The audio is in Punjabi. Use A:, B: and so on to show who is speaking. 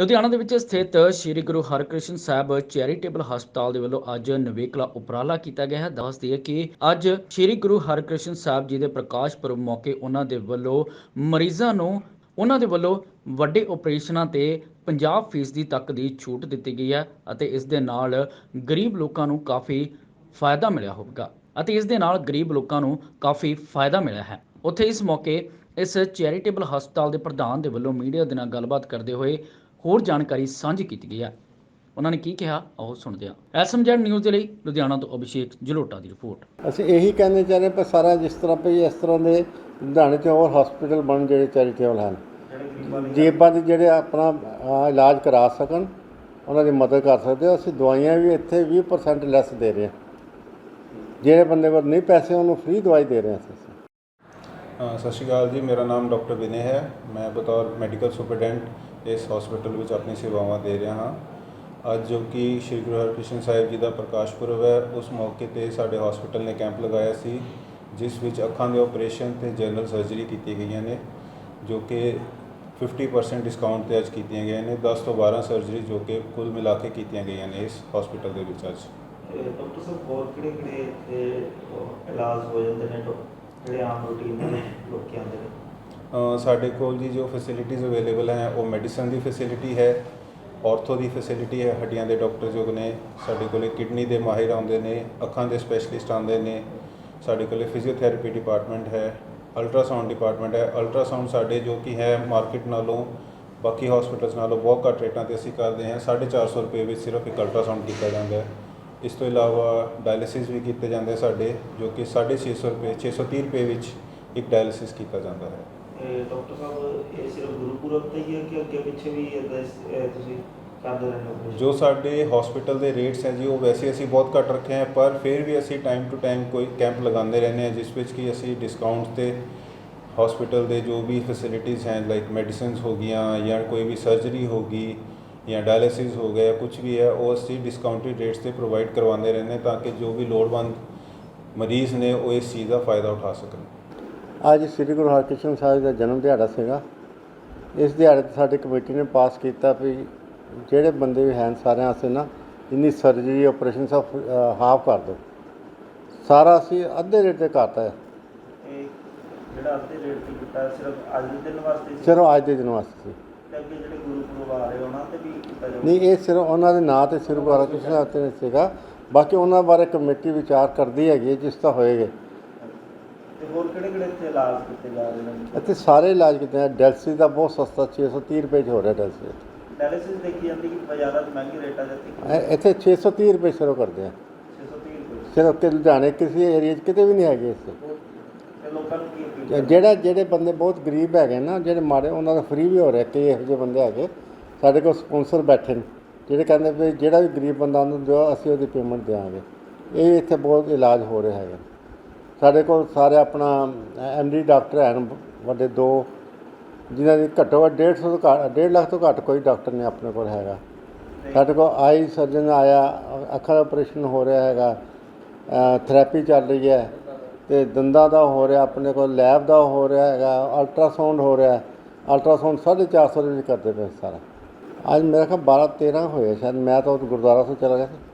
A: ਲੁਧਿਆਣਾ ਦੇ ਵਿੱਚ ਸਥਿਤ ਸ੍ਰੀ ਗੁਰੂ ਹਰਕ੍ਰਿਸ਼ਨ ਸਾਹਿਬ ਚੈਰੀਟੇਬਲ ਹਸਪਤਾਲ ਦੇ ਵੱਲੋਂ ਅੱਜ ਨਵੇਕਲਾ ਉਪਰਾਲਾ ਕੀਤਾ ਗਿਆ ਹੈ। ਦੱਸਦੀ ਹੈ ਕਿ ਅੱਜ ਸ੍ਰੀ ਗੁਰੂ ਹਰਕ੍ਰਿਸ਼ਨ ਸਾਹਿਬ ਜੀ ਦੇ ਪ੍ਰਕਾਸ਼ ਪੁਰਬ ਮੌਕੇ ਉਹਨਾਂ ਦੇ ਵੱਲੋਂ ਮਰੀਜ਼ਾਂ ਨੂੰ, ਉਹਨਾਂ ਦੇ ਵੱਲੋਂ ਵੱਡੇ ਆਪਰੇਸ਼ਨਾਂ ਤੇ 50% ਤੱਕ ਦੀ ਛੂਟ ਦਿੱਤੀ ਗਈ ਹੈ ਅਤੇ ਇਸ ਦੇ ਨਾਲ ਗਰੀਬ ਲੋਕਾਂ ਨੂੰ ਕਾਫੀ ਫਾਇਦਾ ਮਿਲਿਆ ਹੋਵੇਗਾ ਅਤੇ ਇਸ ਦੇ ਨਾਲ ਗਰੀਬ ਲੋਕਾਂ ਨੂੰ ਕਾਫੀ ਫਾਇਦਾ ਮਿਲਿਆ ਹੈ। ਉੱਥੇ ਇਸ ਮੌਕੇ ਇਸ ਚੈਰੀਟੇਬਲ ਹਸਪਤਾਲ ਦੇ ਪ੍ਰਧਾਨ ਦੇ ਵੱਲੋਂ ਮੀਡੀਆ ਦੇ ਨਾਲ ਗੱਲਬਾਤ ਕਰਦੇ ਹੋਏ ਹੋਰ ਜਾਣਕਾਰੀ ਸਾਂਝੀ ਕੀਤੀ ਗਈ ਹੈ। ਉਹਨਾਂ ਨੇ ਕੀ ਕਿਹਾ, ਆਓ ਸੁਣਦੇ ਹਾਂ। ਐਸਐਮਜੈਡ ਨਿਊਜ਼ ਦੇ ਲਈ ਲੁਧਿਆਣਾ ਤੋਂ ਅਭਿਸ਼ੇਕ ਜਲੋਟਾ ਦੀ ਰਿਪੋਰਟ।
B: ਅਸੀਂ ਇਹੀ ਕਹਿੰਦੇ ਚਾਹ ਰਹੇ ਪਰ ਸਾਰਾ ਜਿਸ ਤਰ੍ਹਾਂ ਵੀ ਇਸ ਤਰ੍ਹਾਂ ਦੇ ਲੁਧਿਆਣੇ 'ਚ ਹੋਰ ਹਸਪੀਟਲ ਬਣ ਜਿਹੜੇ ਚੈਰੀਟੇਬਲ ਹਨ, ਜੀਬਾਂ ਦੇ ਜਿਹੜੇ ਆਪਣਾ ਇਲਾਜ ਕਰਾ ਸਕਣ, ਉਹਨਾਂ ਦੀ ਮਦਦ ਕਰ ਸਕਦੇ ਹੋ। ਅਸੀਂ ਦਵਾਈਆਂ ਵੀ ਇੱਥੇ 20% ਲੈਸ ਦੇ ਰਹੇ ਹਾਂ। ਜਿਹੜੇ ਬੰਦੇ ਕੋਲ ਨਹੀਂ ਪੈਸੇ, ਉਹਨੂੰ ਫ੍ਰੀ ਦਵਾਈ ਦੇ ਰਹੇ ਹਾਂ ਅਸੀਂ।
C: ਸਤਿ ਸ਼੍ਰੀ ਅਕਾਲ ਜੀ, ਮੇਰਾ ਨਾਮ ਡਾਕਟਰ ਵਿਨੇ ਹੈ। ਮੈਂ ਬਤੌਰ ਮੈਡੀਕਲ ਸੁਪਰਡੈਂਟ ਇਸ ਹਸਪੀਟਲ ਵਿੱਚ ਆਪਣੀ ਸੇਵਾਵਾਂ ਦੇ ਰਿਹਾ ਹਾਂ। ਅੱਜ ਜੋ ਕਿ ਸ਼੍ਰੀ ਗੁਰੂ ਹਰਕ੍ਰਿਸ਼ਨ ਸਾਹਿਬ ਜੀ ਦਾ ਪ੍ਰਕਾਸ਼ ਪੁਰਬ ਹੈ, ਉਸ ਮੌਕੇ ਤੇ ਸਾਡੇ ਹਸਪੀਟਲ ਨੇ ਕੈਂਪ ਲਗਾਇਆ ਸੀ, ਜਿਸ ਵਿੱਚ ਅੱਖਾਂ ਦੇ ਆਪਰੇਸ਼ਨ ਤੇ ਜਨਰਲ ਸਰਜਰੀ ਕੀਤੀ ਗਈਆਂ ਨੇ, ਜੋ ਕਿ 50% ਡਿਸਕਾਊਂਟ ਤੇ ਅੱਜ ਕੀਤੀਆਂ ਗਈਆਂ ਨੇ। 10 ਤੋਂ 12 ਸਰਜਰੀ ਜੋ ਕਿ ਕੁੱਲ ਮਿਲਾ ਕੇ ਕੀਤੀਆਂ ਗਈਆਂ ਨੇ ਇਸ ਹਸਪੀਟਲ ਦੇ ਵਿੱਚ ਅੱਜ।
D: ਡਾਕਟਰ ਸਾਹਿਬ, ਹੋਰ ਕਿਹੜੇ ਕਿਹੜੇ ਇਲਾਜ ਹੋ ਜਾਂਦੇ ਨੇ ਡੋ- ਜਿਹੜੇ ਆਮ ਰੂਟੀਨ ਦੇ ਲੋਕੀ ਆਉਂਦੇ ਨੇ?
C: ਅ, ਸਾਡੇ ਕੋਲ ਜੀ ਜੋ ਫੈਸਿਲਿਟੀਜ਼ ਅਵੇਲੇਬਲ ਹੈ ਉਹ ਮੈਡੀਸਨ ਦੀ ਫੈਸਿਲਿਟੀ ਹੈ ਆਰਥੋ ਦੀ ਫੈਸਿਲਿਟੀ ਹੈ ਹੱਡੀਆਂ ਦੇ ਡਾਕਟਰ ਜੋ ਨੇ ਸਾਡੇ ਕੋਲੇ ਕਿਡਨੀ ਦੇ ਮਾਹਿਰ ਆਉਂਦੇ ਨੇ ਅੱਖਾਂ ਦੇ ਸਪੈਸ਼ਲਿਸਟ ਆਉਂਦੇ ਨੇ ਸਾਡੇ ਕੋਲੇ ਫਿਜ਼ੀਓਥੈਰੇਪੀ ਡਿਪਾਰਟਮੈਂਟ ਹੈ ਅਲਟਰਾਸਾਊਂਡ ਡਿਪਾਰਟਮੈਂਟ ਹੈ। ਅਲਟਰਾਸਾਊਂਡ ਸਾਡੇ ਜੋ ਕਿ ਹੈ ਮਾਰਕੀਟ ਨਾਲੋਂ ਬਾਕੀ ਹਸਪੀਟਲਸ ਨਾਲੋਂ ਬਹੁਤ ਘੱਟ ਰੇਟਾਂ ਤੇ ਅਸੀਂ ਕਰਦੇ ਹਾਂ। 450 ਰੁਪਏ ਵਿੱਚ ਸਿਰਫ ਇੱਕ ਅਲਟਰਾਸਾਊਂਡ ਕੀਤਾ ਜਾਂਦਾ ਹੈ। ਇਸ ਤੋਂ ਇਲਾਵਾ ਡਾਇਲਿਸਿਸ ਵੀ ਕੀਤੇ ਜਾਂਦੇ ਸਾਡੇ ਜੋ ਕਿ 650 ਰੁਪਏ 630 ਰੁਪਏ ਵਿੱਚ ਇੱਕ ਡਾਇਲਿਸਿਸ ਕੀਤਾ ਜਾਂਦਾ ਹੈ।
D: ਇਹ ਡਾਕਟਰ ਸਾਹਿਬ ਇਹ ਸਿਰਫ ਗੁਰੂਪੁਰਬ ਤੇ ਹੀ ਹੈ ਕਿ ਅੱਗੇ ਪਿੱਛੇ ਵੀ ਇਹਦਾ ਇਸ- ਇਹ ਤੁਸੀਂ ਕਰਦੇ ਰਹਿੰਦੇ ਹੋ?
C: ਜੋ ਸਾਡੇ ਹਸਪੀਟਲ ਦੇ ਰੇਟਸ ਹੈ ਜੀ ਉਹ ਵੈਸੇ ਅਸੀਂ ਬਹੁਤ ਘੱਟ ਰੱਖੇ ਹੈ ਪਰ ਫਿਰ ਵੀ ਅਸੀਂ ਟਾਈਮ ਟੂ ਟਾਈਮ ਕੋਈ ਕੈਂਪ ਲਗਾਉਂਦੇ ਰਹਿੰਦੇ ਹਾਂ ਜਿਸ ਵਿੱਚ ਕਿ ਅਸੀਂ ਡਿਸਕਾਊਂਟ ਤੇ ਹਸਪੀਟਲ ਦੇ ਜੋ ਵੀ ਫੈਸਿਲਿਟੀਜ਼ ਹੈ ਲਾਈਕ ਮੈਡੀਸਿਨਸ ਹੋ ਗਈਆਂ ਜਾਂ ਕੋਈ ਵੀ ਸਰਜਰੀ ਹੋ ਗਈ ਜਾਂ ਡਾਇਲਿਸਿਸ ਹੋ ਗਿਆ ਕੁਝ ਵੀ ਹੈ ਉਹ ਅਸੀਂ ਡਿਸਕਾਊਂਟਡ ਰੇਟਸ ਤੇ ਪ੍ਰੋਵਾਈਡ ਕਰਵਾਉਂਦੇ ਰਹਿੰਦੇ ਹਾਂ ਤਾਂ ਕਿ ਜੋ ਵੀ ਲੋੜਵੰਦ ਮਰੀਜ਼ ਨੇ ਉਹ ਇਸ ਚੀਜ਼ ਦਾ ਫਾਇਦਾ ਉਠਾ ਸਕਣ।
B: ਅੱਜ ਸ੍ਰੀ ਗੁਰੂ ਹਰਕ੍ਰਿਸ਼ਨ ਸਾਹਿਬ ਦਾ ਜਨਮ ਦਿਹਾੜਾ ਸੀਗਾ। ਇਸ ਦਿਹਾੜੇ ਤੇ ਸਾਡੀ ਕਮੇਟੀ ਨੇ ਪਾਸ ਕੀਤਾ ਵੀ ਜਿਹੜੇ ਬੰਦੇ ਵੀ ਹਨ ਸਾਰਿਆਂ ਵਾਸਤੇ ਨਾ ਜਿੰਨੀ ਸਰਜਰੀ ਆਪਰੇਸ਼ਨ ਸਭ ਹਾਫ ਕਰ ਦਿਓ। ਸਾਰਾ ਅਸੀਂ ਅੱਧੇ ਰੇਟ ਤੇ ਕਰਤਾ ਹੈ।
D: ਜਿਹੜਾ ਅੱਧੇ ਰੇਟ ਤੇ ਕੀਤਾ ਸਿਰਫ ਅੱਜ ਦੇ ਦਿਨ ਵਾਸਤੇ ਸੀ?
B: ਸਿਰਫ ਅੱਜ ਦੇ ਦਿਨ ਵਾਸਤੇ
D: ਅੱਗੇ ਜਿਹੜੇ ਗੁਰੂਪੁਰਬ ਆ ਰਹੇ ਉਹਨਾਂ ਤੇ ਵੀ ਕੀਤਾ ਜਾਊਗਾ।
B: ਨਹੀਂ ਇਹ ਸਿਰਫ ਉਹਨਾਂ ਦੇ ਨਾਂ ਤੇ ਸ੍ਰੀ ਗੁਰੂ ਹਰਕ੍ਰਿਸ਼ਨ ਸਾਹਿਬ ਤੇ ਸੀਗਾ। ਬਾਕੀ ਉਹਨਾਂ ਬਾਰੇ ਕਮੇਟੀ ਵਿਚਾਰ ਕਰਦੀ ਹੈਗੀ ਹੈ ਜਿਸ ਤਾਂ ਹੋਏਗਾ।
D: ਤੇ ਹੋਰ ਕਿਹੜੇ ਕਿਹੜੇ ਇੱਥੇ ਇਲਾਜ ਕੀਤੇ ਜਾ ਰਹੇ ਨੇ?
B: ਇੱਥੇ ਸਾਰੇ ਇਲਾਜ ਕੀਤੇ ਆ। ਡੈਲਸੀ ਦਾ ਬਹੁਤ ਸਸਤਾ 630 ਰੁਪਏ 'ਚ ਹੋ ਰਿਹਾ ਡੈਲਸੀ।
D: ਡਾਇਲਿਸਿਸ ਦੇਖੀ ਜਾਂਦੀ ਕਿ ਬਾਜ਼ਾਰਾਂ 'ਚ ਮਹਿੰਗੀ ਰੇਟਾਂ ਜਾਂਦੀ
B: ਇਹ- ਇੱਥੇ 630 ਰੁਪਏ ਸ਼ੁਰੂ ਕਰਦੇ ਆ।
D: 630 ਰੁਪਏ।
B: ਸਿਰਫ ਕਿ ਲੁਧਿਆਣੇ ਕਿਸੇ ਏਰੀਆ 'ਚ ਕਿਤੇ ਵੀ ਨਹੀਂ ਹੈਗੇ ਇਸ
D: ਤੇ ਲੋਕਾਂ ਨੂੰ ਕੀ appeal ਕਰਨਾ?
B: ਜਿਹੜਾ ਜਿਹੜੇ ਬੰਦੇ ਬਹੁਤ ਗਰੀਬ ਹੈਗੇ ਨਾ ਜਿਹੜੇ ਮਾੜੇ ਉਹਨਾਂ ਦਾ ਫ੍ਰੀ ਵੀ ਹੋ ਰਿਹਾ ਕਈ ਇਹੋ ਜਿਹੇ ਬੰਦੇ ਹੈਗੇ। ਸਾਡੇ ਕੋਲ ਸਪਾਂਸਰ ਬੈਠੇ ਨੇ ਜਿਹੜੇ ਕਹਿੰਦੇ ਵੀ ਜਿਹੜਾ ਵੀ ਗਰੀਬ ਬੰਦਾ ਉਹਨੂੰ ਦਿਓ ਅਸੀਂ ਉਹਦੀ ਪੇਮੈਂਟ ਦੇਵਾਂਗੇ। ਇਹ ਇੱਥੇ ਬਹੁਤ ਇਲਾਜ ਹੋ ਰਿਹਾ ਹੈਗਾ। ਸਾਡੇ ਕੋਲ ਸਾਰੇ ਆਪਣਾ ਐਮਡੀ ਡਾਕਟਰ ਹਨ ਵੱਡੇ ਦੋ ਜਿਨ੍ਹਾਂ ਦੀ ਘੱਟੋ ਘੱਟ 150 ਤੋਂ ਘੱਟ 1.5 ਲੱਖ ਤੋਂ ਘੱਟ ਕੋਈ ਡਾਕਟਰ ਨਹੀਂ ਆਪਣੇ ਕੋਲ ਹੈਗਾ। ਸਾਡੇ ਕੋਲ ਆਈ ਸਰਜਨ ਆਇਆ ਅੱਖਾਂ ਦਾ ਆਪਰੇਸ਼ਨ ਹੋ ਰਿਹਾ ਹੈਗਾ ਥੈਰੇਪੀ ਚੱਲ ਰਹੀ ਹੈ। ਤੇ ਦੰਦਾਂ ਦਾ ਹੋ ਰਿਹਾ, ਆਪਣੇ ਕੋਲ ਲੈਬ ਦਾ ਹੋ ਰਿਹਾ ਹੈਗਾ ਅਲਟਰਾਸਾਊਂਡ ਹੋ ਰਿਹਾ ਅਲਟਰਾਸਾਊਂਡ 450 ਦੇ ਵਿੱਚ ਕਰਦੇ ਪਏ ਸਾਰਾ। ਅੱਜ ਮੇਰੇ ਖਿਆਲ 12 13 ਹੋਏ ਸ਼ਾਇਦ, ਮੈਂ ਤਾਂ ਉਹ ਗੁਰਦੁਆਰਾ ਤੋਂ ਚਲਾ ਗਿਆ ਸੀ।